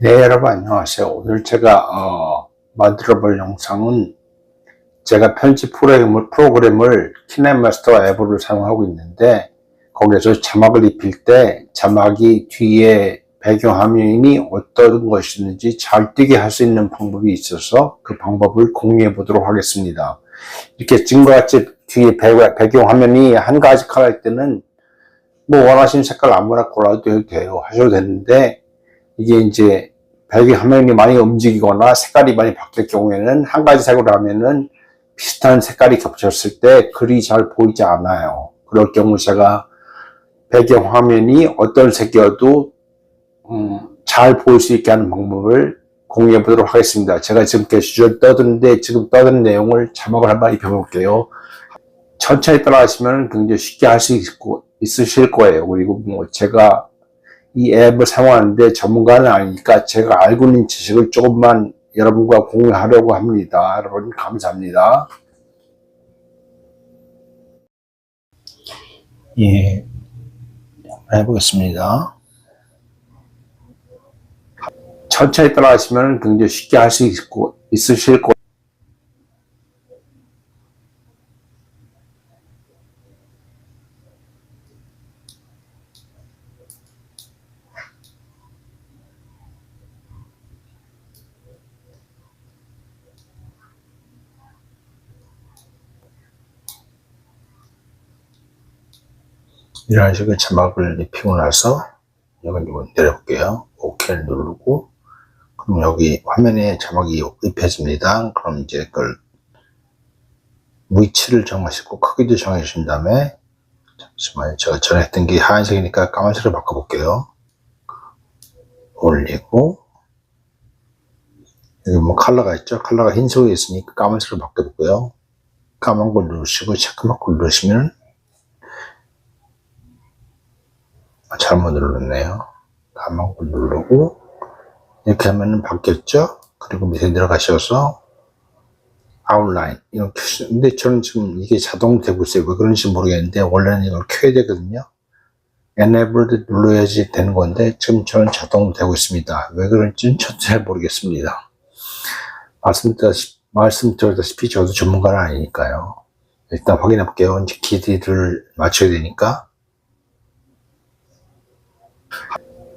네, 여러분 안녕하세요. 오늘 제가 어, 만들어 볼 영상은 제가 편집 프로그램을, 프로그램을 키넷마스터 앱을 사용하고 있는데 거기서 자막을 입힐 때 자막이 뒤에 배경화면이 어떤 것이든지 잘 뜨게 할 수 있는 방법이 있어서 그 방법을 공유해 보도록 하겠습니다. 이렇게 지금과 같이 뒤에 배- 배경화면이 한 가지 컬러일 때는 뭐 원하시는 색깔 아무나 골라도 돼요. 하셔도 되는데 이게 이제 배경 화면이 많이 움직이거나 색깔이 많이 바뀔 경우에는 한 가지 색으로 하면은 비슷한 색깔이 겹쳤을 때 글이 잘 보이지 않아요. 그럴 경우 제가 배경 화면이 어떤 색이어도 음, 잘 보일 수 있게 하는 방법을 공유해 보도록 하겠습니다. 제가 지금 게시줄 떠드는데 지금 떠드는 내용을 자막을 한번 입혀볼게요. 천천히 따라하시면 굉장히 쉽게 할 수 있으실 거예요. 그리고 뭐 제가 이 앱을 사용하는데 전문가는 아니니까 제가 알고 있는 지식을 조금만 여러분과 공유하려고 합니다. 여러분 감사합니다. 예, 해보겠습니다. 천천히 따라하시면 굉장히 쉽게 할 수 있으실 거예요. 이런 식으로 자막을 입히고 나서 여기 이거 내려볼게요. OK를 누르고 그럼 여기 화면에 자막이 입혀집니다. 그럼 이제 그걸 위치를 정하시고 크기도 정해주신 다음에 잠시만요. 제가 전에 했던 게 하얀색이니까 까만색으로 바꿔볼게요. 올리고 여기 뭐 컬러가 있죠? 컬러가 흰색이 있으니까 까만색으로 바꿔볼게요. 까만 걸 누르시고 체크마크 누르시면 아, 잘못 눌렀네요. 걸 누르고 이렇게 하면은 바뀌었죠? 그리고 밑에 내려가셔서 아웃라인 이거 근데 저는 지금 이게 자동 되고 있어요. 왜 그런지 모르겠는데 원래는 이걸 켜야 되거든요. Enable도 눌러야지 되는 건데 지금 저는 자동 되고 있습니다. 왜 그런지는 저도 잘 모르겠습니다. 말씀드렸다시피, 말씀드렸다시피 저도 전문가는 아니니까요. 일단 확인해 볼게요. 이제 길이를 맞춰야 되니까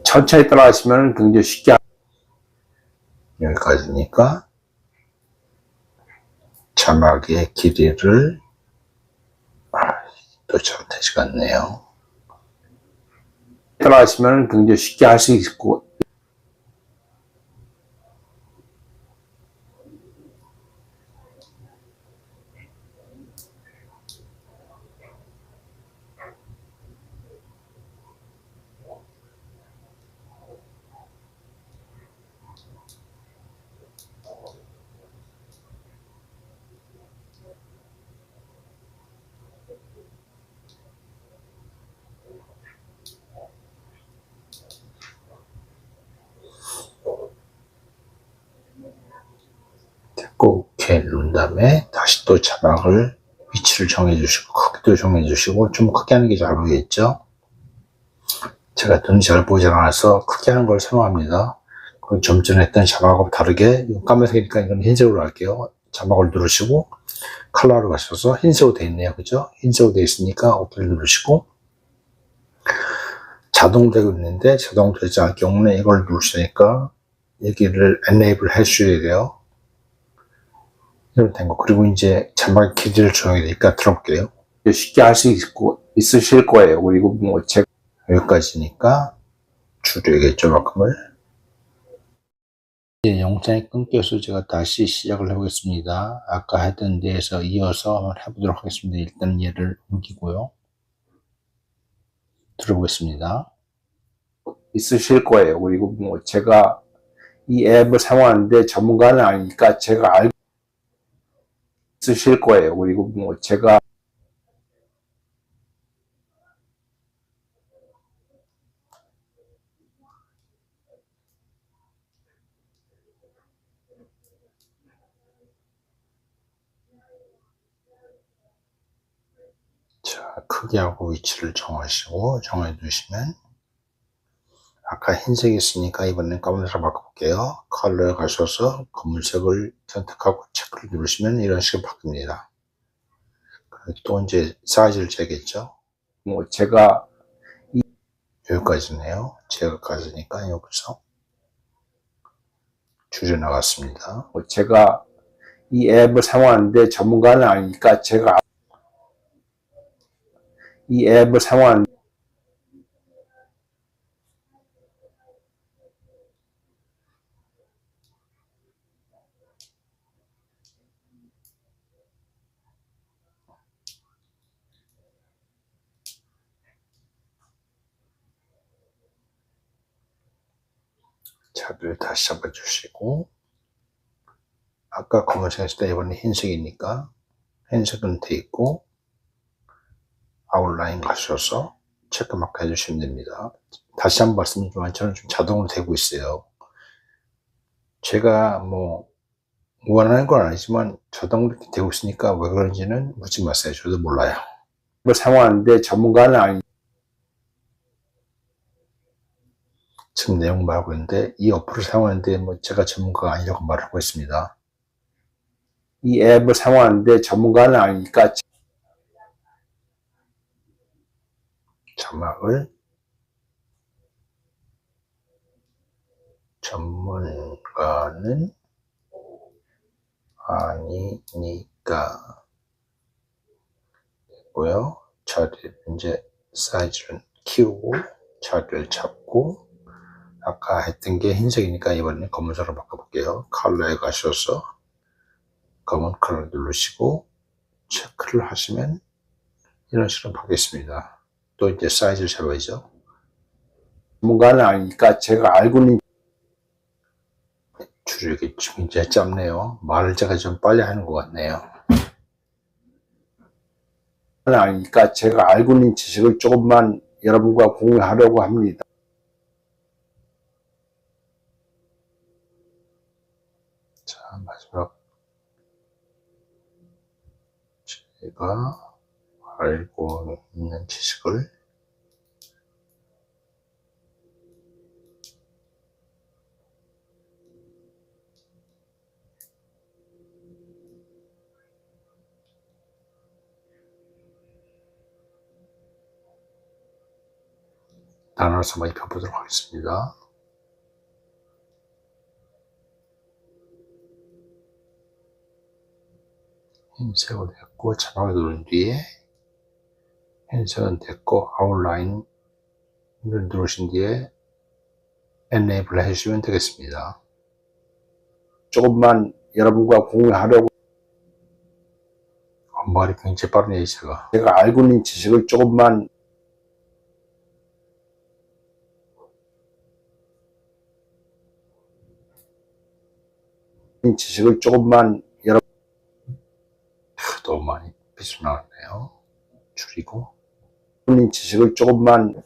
천천히 따라하시면 굉장히 쉽게 여기까지니까 자막의 길이를 아, 또 잘되지가 않네요. 따라하시면 굉장히 쉽게 할 수 있고 꼭 누른 다음에 다시 또 자막을 위치를 정해 주시고 크기도 정해 주시고 좀 크게 하는 게 잘 보이겠죠? 제가 눈이 잘 보이지 않아서 크게 하는 걸 선호합니다. 그럼 좀 전에 했던 자막하고 다르게 까만색이니까 이건 흰색으로 할게요. 자막을 누르시고 컬러로 가셔서 흰색으로 되어 있네요. 그죠? 흰색으로 되어 있으니까 오케이 누르시고 자동되고 있는데 자동되지 않을 경우는 이걸 누르시니까 여기를 enable 해주셔야 돼요. 된 거. 그리고 이제 자막 길이를 정해야 되니까 들어볼게요. 쉽게 할 수 있고, 있으실 거예요. 그리고 뭐, 제가 여기까지니까 줄여야겠죠, 만큼을. 이제 영상이 끊겨서 제가 다시 시작을 해보겠습니다. 아까 했던 데에서 이어서 한번 해보도록 하겠습니다. 일단 얘를 옮기고요. 들어보겠습니다. 있으실 거예요. 그리고 뭐, 제가 이 앱을 사용하는데 전문가는 아니니까 제가 알고 쓰실 거예요. 그리고 뭐 제가 자 크기하고 위치를 정하시고 정해 두시면 아까 흰색이 있으니까 이번엔 검은색으로 바꿔볼게요. 컬러에 가셔서 검은색을 선택하고 체크를 누르시면 이런 식으로 바뀝니다. 또 이제 사이즈를 재겠죠. 뭐 제가 이- 여기까지네요. 제가까지니까 여기서 줄여 나갔습니다. 뭐 제가 이 앱을 사용하는데 전문가는 아니니까 제가 이 앱을 사용하는 차를 다시 잡아주시고 아까 검은색 했을 때 이번에 흰색이니까 흰색은 돼 있고 아웃라인 가셔서 체크마크 해주시면 됩니다. 다시 한번 말씀드리지만 저는 좀 자동으로 되고 있어요. 제가 뭐 원하는 건 아니지만 자동으로 되고 있으니까 왜 그런지는 묻지 마세요. 저도 몰라요. 이걸 사용하는데 전문가는 아니 지금 내용 말하고 있는데 이 어플을 사용하는데 뭐 제가 전문가가 아니라고 말하고 있습니다. 이 앱을 사용하는데 전문가는 아니니까 자막을 전문가는 아니니까 고요. 자리를 이제 사이즈를 키우고 자리를 잡고 아까 했던 게 흰색이니까 이번엔 검은색으로 바꿔볼게요. 컬러에 가셔서 검은 컬러 누르시고 체크를 하시면 이런 식으로 바뀌겠습니다. 또 이제 사이즈를 잡아야죠. 전문가는 아니니까 제가 알고 있는 줄이기 좀 이제 짧네요. 말을 제가 좀 빨리 하는 것 같네요. 아니니까 제가 알고 있는 지식을 조금만 여러분과 공유하려고 합니다. 자, 마지막. 제가 알고 있는 지식을 단어를 한번 입혀보도록 하겠습니다. 흰색으로 됐고 자막을 누른 뒤에 흰색은 됐고 아웃라인을 누르신 뒤에 enable 해주시면 되겠습니다. 조금만 여러분과 공유하려고 어, 말이 굉장히 빠르네요 제가 제가 알고 있는 지식을 조금만 이 지식을 조금만 여러분 빗으로 나왔네요 줄이고 이 지식을 조금만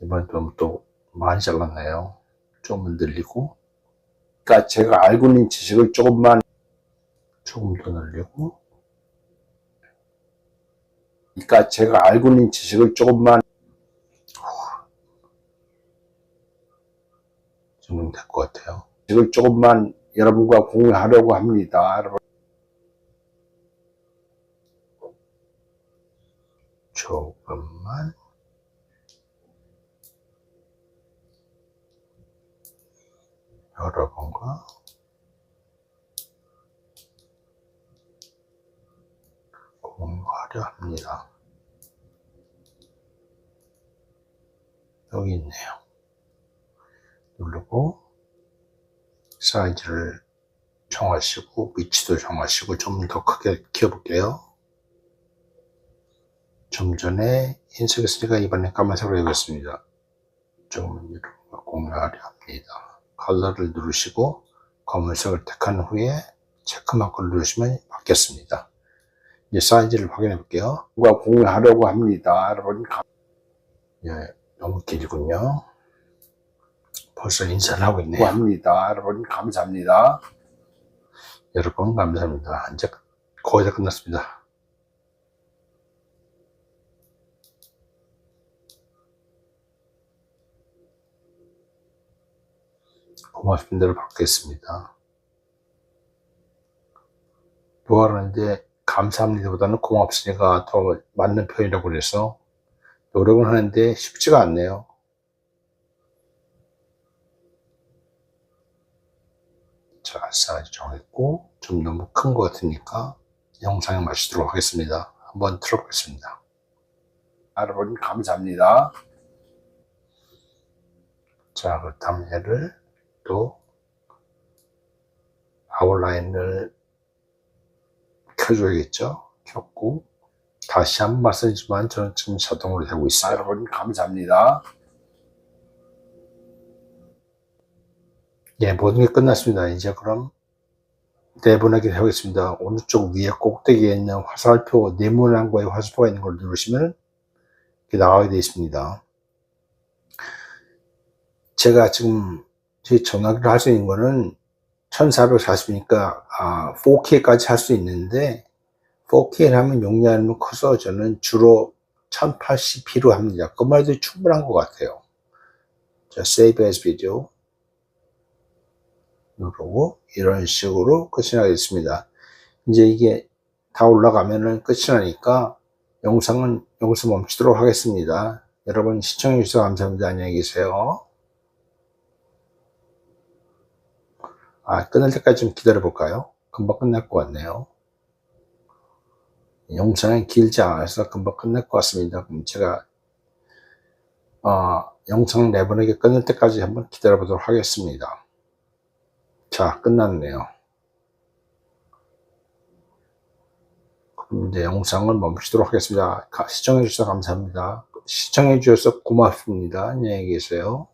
이번 좀또 많이 잘랐네요 조금 늘리고 그러니까 제가 알고 있는 지식을 조금만 조금 더 늘리고 그러니까 제가 알고 있는 지식을 조금만 정도 될것 같아요. 이걸 조금만 여러분과 공유하려고 합니다. 여러분. 조금만 여러분과 공유하려 합니다. 여기 있네요. 누르고 사이즈를 정하시고 위치도 정하시고 좀 더 크게 키워볼게요. 좀 전에 흰색이었으니까 이번엔 까만색으로 해보겠습니다. 조금 공유하려 합니다. 컬러를 누르시고 검은색을 택한 후에 체크마크를 누르시면 바뀌었습니다. 이제 사이즈를 확인해 볼게요. 누가 공유하려고 합니다. 여러분, 예, 너무 길군요. 벌써 인사를 하고 있네요. 합니다. 여러분 감사합니다. 여러분 감사합니다. 이제 거의 다 끝났습니다. 고맙습니다를 받겠습니다. 뭐하는데 감사합니다보다는 고맙습니다가 더 맞는 표현이라고 그래서 노력은 하는데 쉽지가 않네요. 자, 사이즈 정했고 좀 너무 큰 것 같으니까 영상에 맞추도록 하겠습니다. 한번 틀어보겠습니다. 여러분 감사합니다. 자, 그렇다면 얘를 또 아웃라인을 켜줘야겠죠? 켰고 다시 한번 말씀드리지만 저는 지금 자동으로 되고 있어요. 여러분 감사합니다. 예, 모든 게 끝났습니다. 이제 그럼 내보내기 하겠습니다. 오른쪽 위에 꼭대기에 있는 화살표 네모난 거에 화살표가 있는 걸 누르시면 이렇게 나가게 되어 있습니다. 제가 지금 제 전화기를 할수 있는 거는 1440이니까 아, 4K까지 할 수 있는데 4K를 하면 용량이 커서 저는 주로 1080p로 합니다. 그 말도 충분한 것 같아요. 자, Save as Video 누르고 이런 식으로 끝이 나겠습니다. 이제 이게 다 올라가면은 끝이 나니까 영상은 여기서 멈추도록 하겠습니다. 여러분 시청해 주셔서 감사합니다. 안녕히 계세요. 아, 끝날 때까지 좀 기다려 볼까요? 금방 끝날 것 같네요. 영상이 길지 않아서 금방 끝날 것 같습니다. 그럼 제가 어, 영상 내보내기 끝날 때까지 한번 기다려 보도록 하겠습니다. 자, 끝났네요. 그럼 이제 영상을 멈추도록 하겠습니다. 가- 시청해 주셔서 감사합니다. 시청해 주셔서 고맙습니다. 안녕히 계세요.